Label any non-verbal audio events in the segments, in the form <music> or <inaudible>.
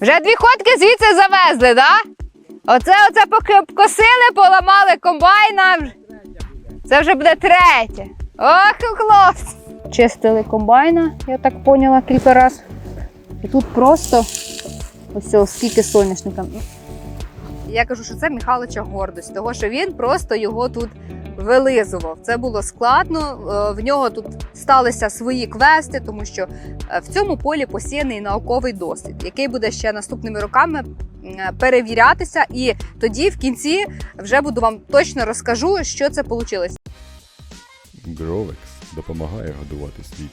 Вже дві ходки звідси завезли, да? Оце, оце поки косили, поламали комбайна. Це вже буде третє. Ох, хлопці! Чистили комбайна, я так поняла кілька разів. І тут просто ось скільки соняшника. Я кажу, що це Михайловича гордость, того що він просто його тут вилизував. Це було складно. е, В нього тут сталися свої квести, тому що е, в цьому полі посіяний науковий досвід, який буде ще наступними роками перевірятися. І тоді в кінці вже буду вам точно розкажу, що це вийшло. Гровекс допомагає годувати світ.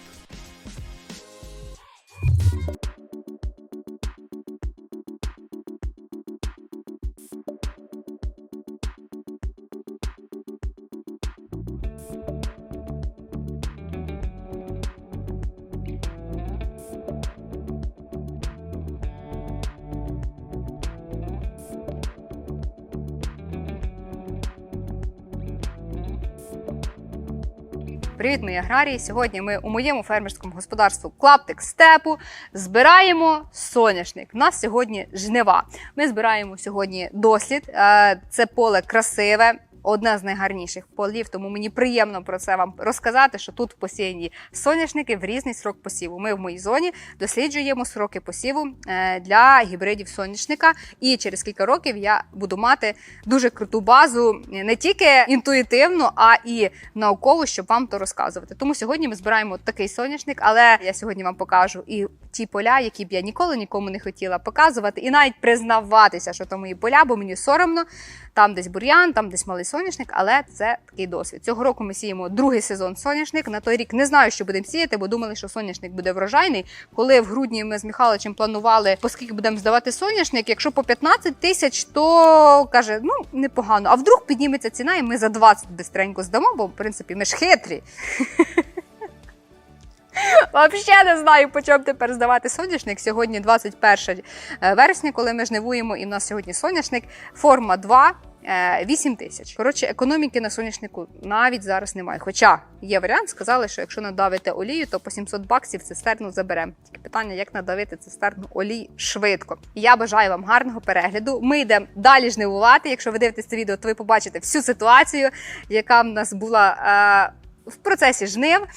Привіт, мої аграрії! Сьогодні ми у моєму фермерському господарству Клаптик Степу збираємо соняшник. У нас сьогодні жнива. Ми збираємо сьогодні дослід. Е, Це поле красиве. Одне з найгарніших полів, тому мені приємно про це вам розказати, що тут посіяні соняшники в різний срок посіву. Ми в моїй зоні досліджуємо сроки посіву е, для гібридів соняшника. І через кілька років я буду мати дуже круту базу не тільки інтуїтивну, а і наукову, щоб вам то розказувати. Тому сьогодні ми збираємо такий соняшник, але я сьогодні вам покажу і ті поля, які б я ніколи нікому не хотіла показувати, і навіть признаватися, що то мої поля, бо мені соромно. Там десь бур'ян, там десь малий соняшник, але це такий досвід. Цього року ми сіємо другий сезон соняшник. На той рік не знаю, що будемо сіяти, бо думали, що соняшник буде врожайний. Коли в грудні ми з Михайловичем планували, по скільки будемо здавати соняшник, якщо по 15 тисяч, то каже, ну непогано. А вдруг підніметься ціна, і ми за 20 бистренько здамо, бо в принципі ми ж хитрі. Взагалі не знаю, по чому тепер здавати соняшник. Сьогодні 21 вересня, коли ми жнивуємо, і в нас сьогодні соняшник. Форма 2. Е, 8 тисяч. Коротше, економіки на соняшнику навіть зараз немає. Хоча є варіант, сказали, що якщо надавите олію, то по 700 баксів цистерну заберемо. Тільки питання, як надавити цистерну олій швидко. Я бажаю вам гарного перегляду. Ми йдемо далі жнивувати. Якщо ви дивитесь це відео, то ви побачите всю ситуацію, яка в нас була е, в процесі жнив.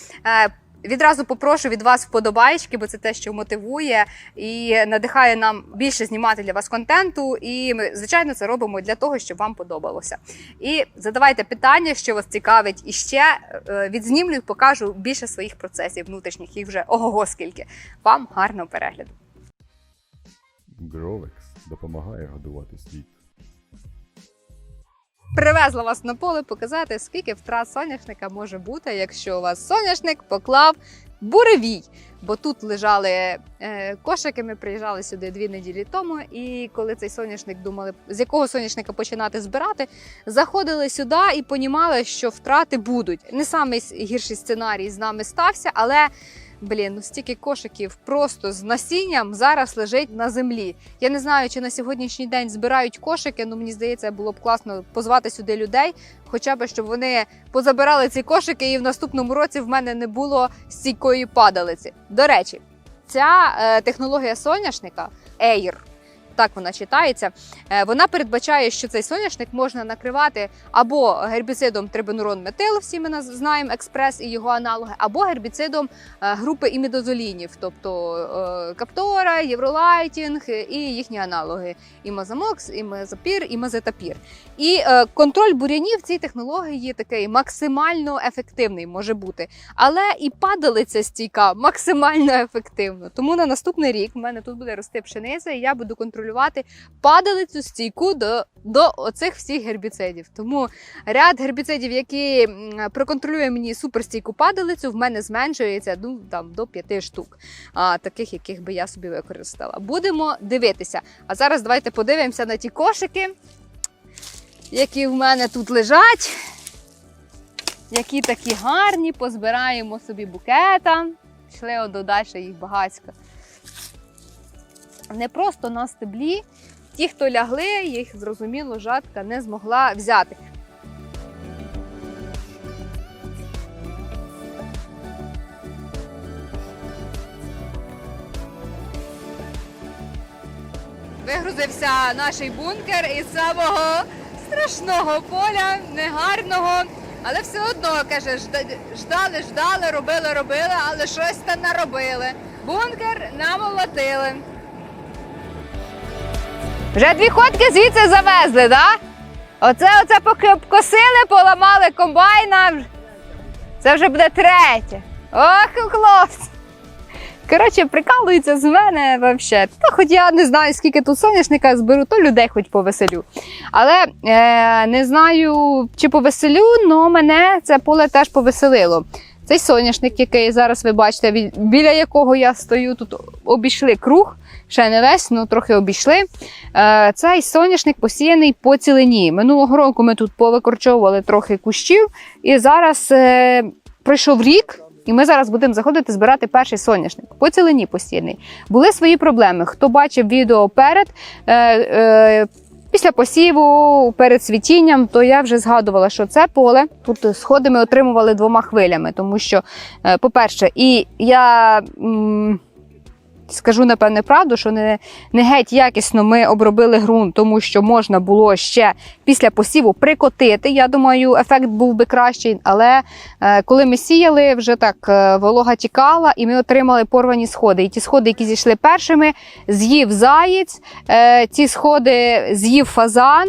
Відразу попрошу від вас вподобайки, бо це те, що мотивує і надихає нам більше знімати для вас контенту. І ми, звичайно, це робимо для того, щоб вам подобалося. І задавайте питання, що вас цікавить, і ще е, відзнімлю і покажу більше своїх процесів внутрішніх. Їх вже ого-го скільки. Вам гарного перегляду. Гровекс допомагає годувати світ. Привезла вас на поле показати, скільки втрат соняшника може бути, якщо у вас соняшник поклав буревій. Бо тут лежали е, кошики. Ми приїжджали сюди дві неділі тому. І коли цей соняшник думали, з якого соняшника починати збирати, заходили сюди і понімали, що втрати будуть. Не самий гірший сценарій з нами стався, але. Блін, ну стільки кошиків просто з насінням зараз лежить на землі. Я не знаю, чи на сьогоднішній день збирають кошики. Ну мені здається, було б класно позвати сюди людей, хоча б щоб вони позабирали ці кошики, і в наступному році в мене не було стійкої падалиці. До речі, ця е, технологія соняшника Air, так вона читається. е, Вона передбачає, що цей соняшник можна накривати або гербіцидом трибенурон метил, всі ми знаємо експрес і його аналоги, або гербіцидом е, групи імідозолінів, тобто е, Каптора, Євролайтінг і їхні аналоги: імазамокс, імазапір, імазетапір. І контроль бур'янів цій технології такий максимально ефективний може бути. Але і падалиця стійка максимально ефективно. Тому на наступний рік в мене тут буде рости пшениця, і я буду контролювати падалицю стійку до, до оцих всіх гербіцидів. Тому ряд гербіцидів, які проконтролює мені суперстійку падалицю, в мене зменшується ну, там, до 5 штук, а, таких, яких би я собі використала. Будемо дивитися. А зараз давайте подивимося на ті кошики, які в мене тут лежать. Які такі гарні, позбираємо собі букета. Йшли от далі їх багатько. Не просто на стеблі. Ті, хто лягли, їх зрозуміло, жатка не змогла взяти. Вигрузився наш бункер із самого страшного поля, негарного. Але все одно каже, жда- ждали, ждали, робили, робили, але щось там наробили. Бункер намолотили. Вже дві ходки звідси завезли, так? Да? Оце, оце поки обкосили, поламали комбайна. Це вже буде третє. Ох, хлопці. Коротше, прикалуються з мене взагалі. Та хоч я не знаю, скільки тут соняшника зберу, то людей хоч повеселю. Але е, не знаю, чи повеселю, але мене це поле теж повеселило. Цей соняшник, який зараз ви бачите, біля якого я стою, тут обійшли круг, ще не весь, ну трохи обійшли. Е, цей соняшник посіяний по цілині. Минулого року ми тут повикорчовували трохи кущів, і зараз е, пройшов рік. І ми зараз будемо заходити збирати перший соняшник по цілині посіяний. Були свої проблеми. Хто бачив відео перед е, е, після посіву, перед цвітінням, то я вже згадувала, що це поле тут сходи ми отримували двома хвилями, тому що, е, по-перше, і я. м, Скажу напевне правду, що не, не геть якісно ми обробили ґрунт, тому що можна було ще після посіву прикотити. Я думаю, ефект був би кращий. Але е, коли ми сіяли, вже так е, волога тікала, і ми отримали порвані сходи. І ті сходи, які зійшли першими, з'їв заєць, е, ці сходи з'їв фазан.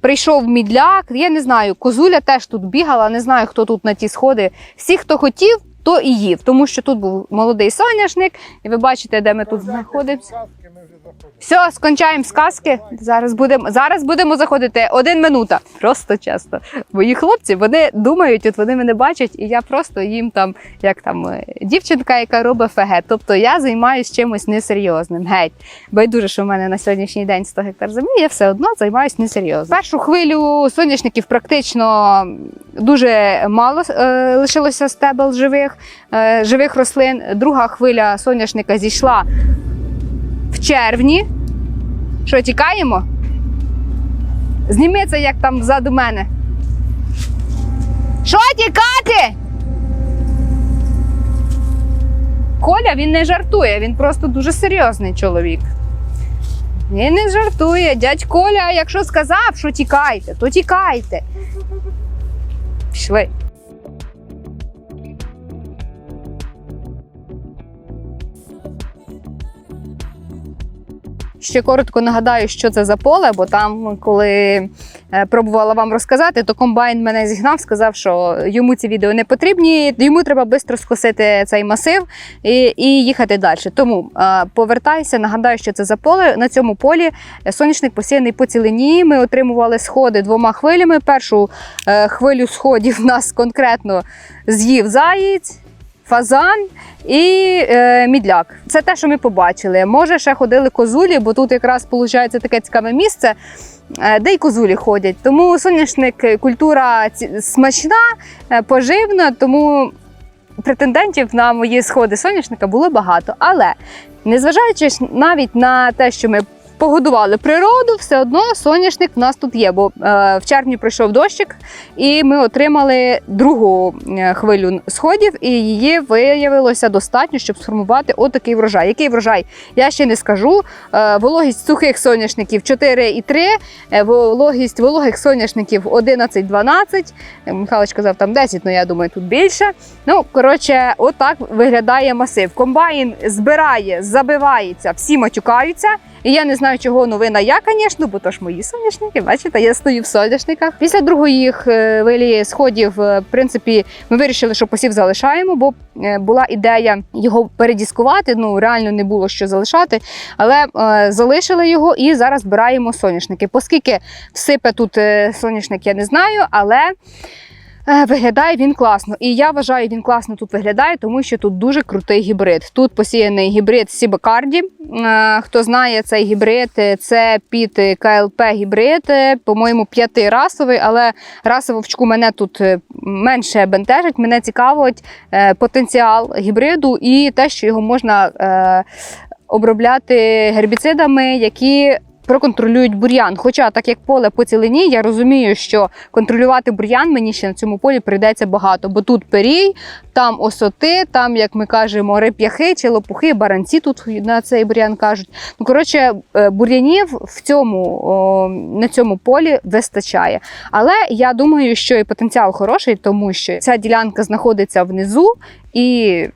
Прийшов мідляк, я не знаю, козуля теж тут бігала, не знаю, хто тут на ті сходи. Всі, хто хотів, то і їв, тому що тут був молодий соняшник, і ви бачите, де ми тут знаходимося. Все, скончаємо сказки. Зараз будемо зараз будемо заходити один минута. Просто часто. Мої хлопці вони думають, от вони мене бачать, і я просто їм там, як там е, дівчинка, яка робить ФГ. Тобто я займаюся чимось несерйозним. Геть. Байдуже, що в мене на сьогоднішній день 100 гектар землі, я все одно займаюся несерйозно. Першу хвилю соняшників практично дуже мало е, лишилося стебел живих, е, живих рослин. Друга хвиля соняшника зійшла в червні. Що, тікаємо? Зніми це, як там ззаду мене. Що тікати? Коля він не жартує, він просто дуже серйозний чоловік. Він не жартує. Дядь Коля, якщо сказав, що тікайте, то тікайте. Пішли. Ще коротко нагадаю, що це за поле, бо там, коли е, пробувала вам розказати, то комбайн мене зігнав, сказав, що йому ці відео не потрібні, йому треба швидко скосити цей масив і, і їхати далі. Тому е, повертайся, нагадаю, що це за поле. На цьому полі соняшник посіяний по цілині. Ми отримували сходи двома хвилями. Першу е, хвилю сходів <laughs> нас конкретно з'їв заєць. Фазан і е, мідляк. Це те, що ми побачили. Може, ще ходили козулі, бо тут якраз виходить таке цікаве місце, е, де й козулі ходять. Тому соняшник культура смачна, е, поживна, тому претендентів на мої сходи соняшника було багато. Але незважаючи навіть на те, що ми погодували природу, все одно соняшник в нас тут є. Бо е, в червні пройшов дощик, і ми отримали другу е, хвилю сходів, і її виявилося достатньо, щоб сформувати отакий врожай. Який врожай? Я ще не скажу. Е, Вологість сухих соняшників 4,3, е, вологість вологих соняшників 11-12. Е, Михайлович казав там 10, але я думаю, тут більше. Ну, коротше, отак виглядає масив. Комбайн збирає, забивається, всі матюкаються. І я не знаю, чого новина я, звісно, бо то ж мої соняшники, бачите, я стою в соняшниках. Після другої хвилі сходів, е, в принципі, ми вирішили, що посів залишаємо, бо е, була ідея його передіскувати. Ну реально не було що залишати, але е, залишили його і зараз збираємо соняшники. Оскільки всипе тут е, соняшник, я не знаю, але. Е, Виглядає він класно. І я вважаю, він класно тут виглядає, тому що тут дуже крутий гібрид. Тут посіяний гібрид Сібакарді. Е, Хто знає цей гібрид, е, це під КЛП гібрид, по-моєму, п'ятирасовий, але расовочку мене тут менше бентежить. Мене цікавить потенціал гібриду і те, що його можна обробляти гербіцидами, які проконтролюють бур'ян. Хоча, так як поле по цілині, я розумію, що контролювати бур'ян мені ще на цьому полі прийдеться багато, бо тут перій, там осоти, там, як ми кажемо, реп'яхи чи лопухи, баранці тут на цей бур'ян кажуть. Ну, коротше, е, бур'янів в цьому, о, на цьому полі вистачає. Але я думаю, що і потенціал хороший, тому що ця ділянка знаходиться внизу і.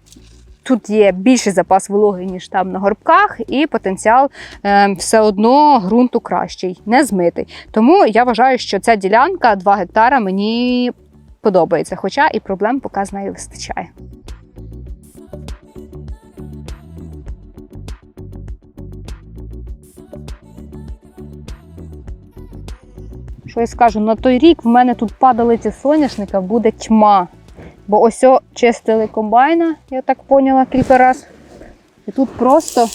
Тут є більший запас вологи, ніж там на горбках, і потенціал е, все одно ґрунту кращий, не змитий. Тому я вважаю, що ця ділянка 2 гектара мені подобається, хоча і проблем поки з нею вистачає. Що я скажу, на той рік в мене тут падалиці соняшника буде тьма. Бо ось чистили комбайна, я так поняла кілька разів. І тут просто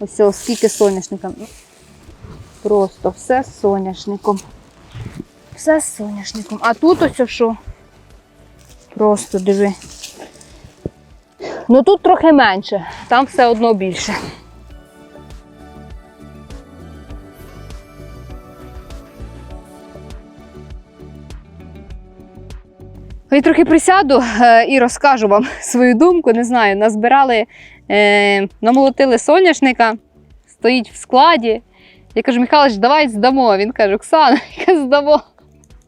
ось скільки соняшника. Просто все з соняшником. Все з соняшником. А тут ось що? Просто диви. Ну тут трохи менше, там все одно більше. Я трохи присяду е, і розкажу вам свою думку. Не знаю, назбирали, е, намолотили соняшника, стоїть в складі. Я кажу, Михайлович, давай здамо. Він каже, Оксана, <laughs> яке здамо.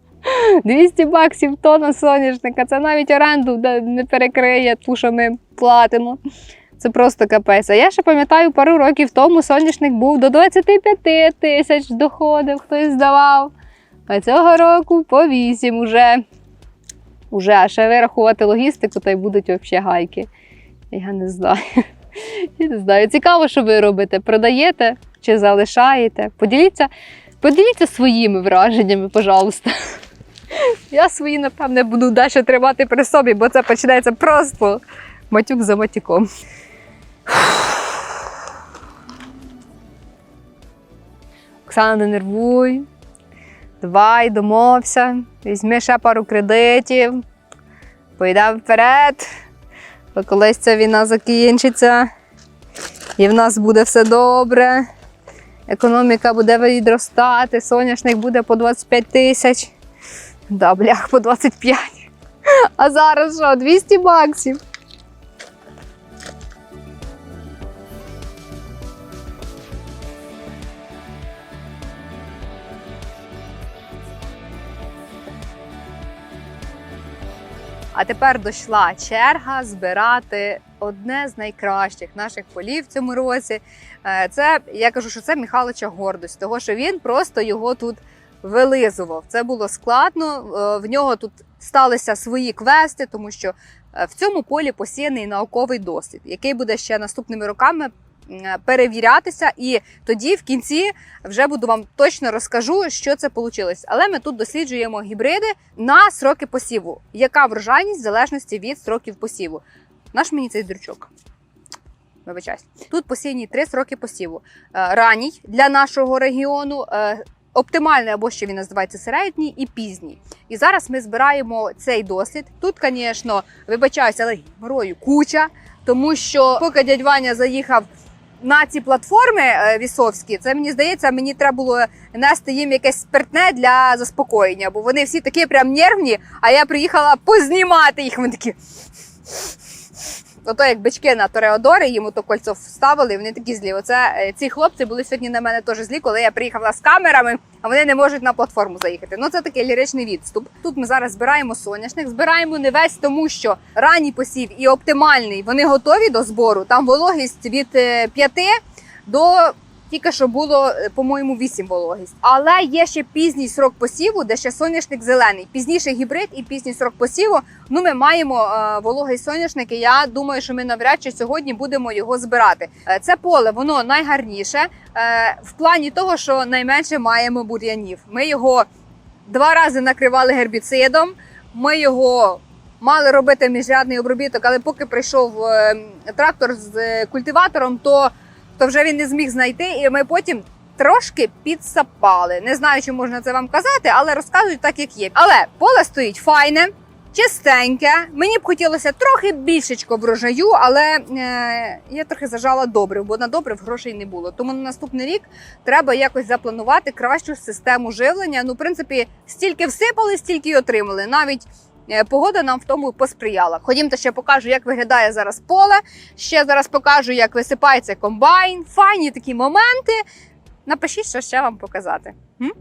<laughs> 200 баксів тонна соняшника. Це навіть оренду не перекриє ту, що ми платимо. Це просто капець. А я ще пам'ятаю, пару років тому соняшник був до 25 тисяч доходив, хтось здавав. А цього року по 8 уже. Уже, а ще вирахувати логістику, то й будуть взагалі гайки. Я не знаю. <laughs> Я не знаю. Цікаво, що ви робите. Продаєте чи залишаєте? Поділіться, поділіться своїми враженнями, пожалуйста. <laughs> Я свої, напевне, буду далі тримати при собі, бо це починається просто матюк за матюком. Оксана, не нервуй. Давай, домовся, візьми ще пару кредитів, поїдемо вперед, бо колись ця війна закінчиться, і в нас буде все добре. Економіка буде відростати, соняшник буде по 25 тисяч. Да, блях, по 25. А зараз що, 200 баксів. А тепер дійшла черга збирати одне з найкращих наших полів в цьому році. Е, Це я кажу, що це Михайловича гордость, того що він просто його тут вилизував. Це було складно. е, В нього тут сталися свої квести, тому що е, в цьому полі посіяний науковий дослід, який буде ще наступними роками перевірятися. І тоді, в кінці, вже буду вам точно розкажу, що це вийшло. Але ми тут досліджуємо гібриди на сроки посіву. Яка врожайність в залежності від сроків посіву? Наш мені цей дрючок. Вибачаюсь. Тут посіяні три сроки посіву. Е, Ранній для нашого регіону, е, оптимальний або ще він називається середній і пізній. І зараз ми збираємо цей дослід. Тут, звісно, вибачаюся, але геморою куча, тому що поки дядь Ваня заїхав на ці платформи е, вісовські, це мені здається, мені треба було нести їм якесь спиртне для заспокоєння, бо вони всі такі прям нервні, а я приїхала познімати їх. Вони такі. Ото як бички на Тореодори, їм ото кольцо вставили, і вони такі злі. Оце е, ці хлопці були сьогодні на мене теж злі, коли я приїхала з камерами, а вони не можуть на платформу заїхати. Ну це такий ліричний відступ. Тут ми зараз збираємо соняшник, збираємо не весь, тому що ранній посів і оптимальний вони готові до збору. Там вологість від 5 до тільки що було, е, по-моєму, 8 вологість. Але є ще пізній срок посіву, де ще соняшник зелений. Пізніший гібрид і пізній срок посіву. Ну, ми маємо е, вологий соняшник, і я думаю, що ми навряд чи сьогодні будемо його збирати. Е, це поле воно найгарніше в плані того, що найменше маємо бур'янів. Ми його два рази накривали гербіцидом. Ми його мали робити міжрядний обробіток, але поки прийшов е, трактор з культиватором, то, то вже він не зміг знайти, і ми потім. Трошки підсапали. Не знаю, чи можна це вам казати, але розказую так, як є. Але поле стоїть файне, чистеньке. Мені б хотілося трохи більшечко врожаю, але е, я трохи зажала добрив, бо на добрив грошей не було. Тому на наступний рік треба якось запланувати кращу систему живлення. Ну, в принципі, стільки всипали, стільки й отримали. Навіть погода нам в тому посприяла. Ходімте ще покажу, як виглядає зараз поле. Ще зараз покажу, як висипається комбайн. Файні такі моменти. Напишіть, що ще вам показати. М?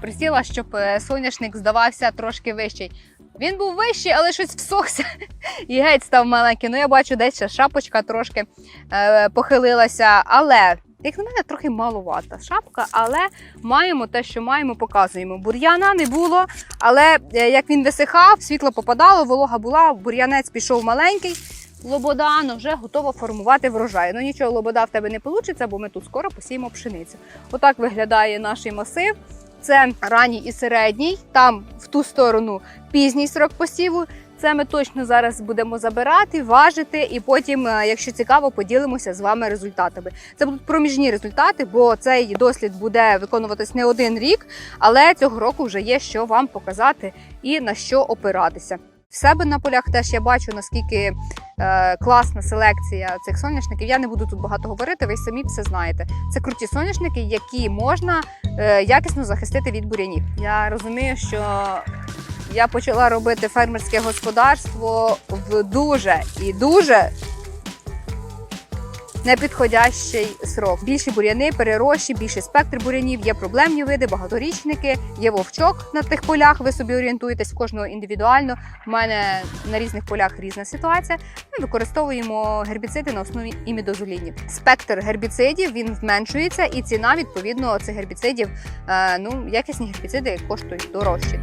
Присіла, щоб е, соняшник здавався трошки вищий. Він був вищий, але щось всохся <laughs> і геть став маленький. Ну, я бачу, десь шапочка трошки е, похилилася. Але, як на мене, трохи маловата шапка, але маємо те, що маємо, показуємо. Бур'яна не було, але е, як він висихав, світло попадало, волога була, бур'янець пішов маленький. Лобода ну, вже готова формувати врожай. Ну нічого, лобода в тебе не вийде, бо ми тут скоро посіємо пшеницю. Отак виглядає наш масив. Це ранній і середній, там в ту сторону пізній срок посіву. Це ми точно зараз будемо забирати, важити, і потім, е, якщо цікаво, поділимося з вами результатами. Це будуть проміжні результати, бо цей дослід буде виконуватись не один рік, але цього року вже є що вам показати і на що опиратися. В себе на полях теж я бачу наскільки е, класна селекція цих соняшників. Я не буду тут багато говорити, ви самі все знаєте. Це круті соняшники, які можна е, якісно захистити від бурянів. Я розумію, що я почала робити фермерське господарство в дуже і дуже непідходящий срок. Більші буряни, перерощі, більший спектр бурянів, є проблемні види, багаторічники, є вовчок на тих полях. Ви собі орієнтуєтесь кожного індивідуально. У мене на різних полях різна ситуація. Ми використовуємо гербіциди на основі імідозолінів. Спектр гербіцидів він зменшується, і ціна відповідно цих гербіцидів. е, Ну якісні гербіциди коштують дорожче.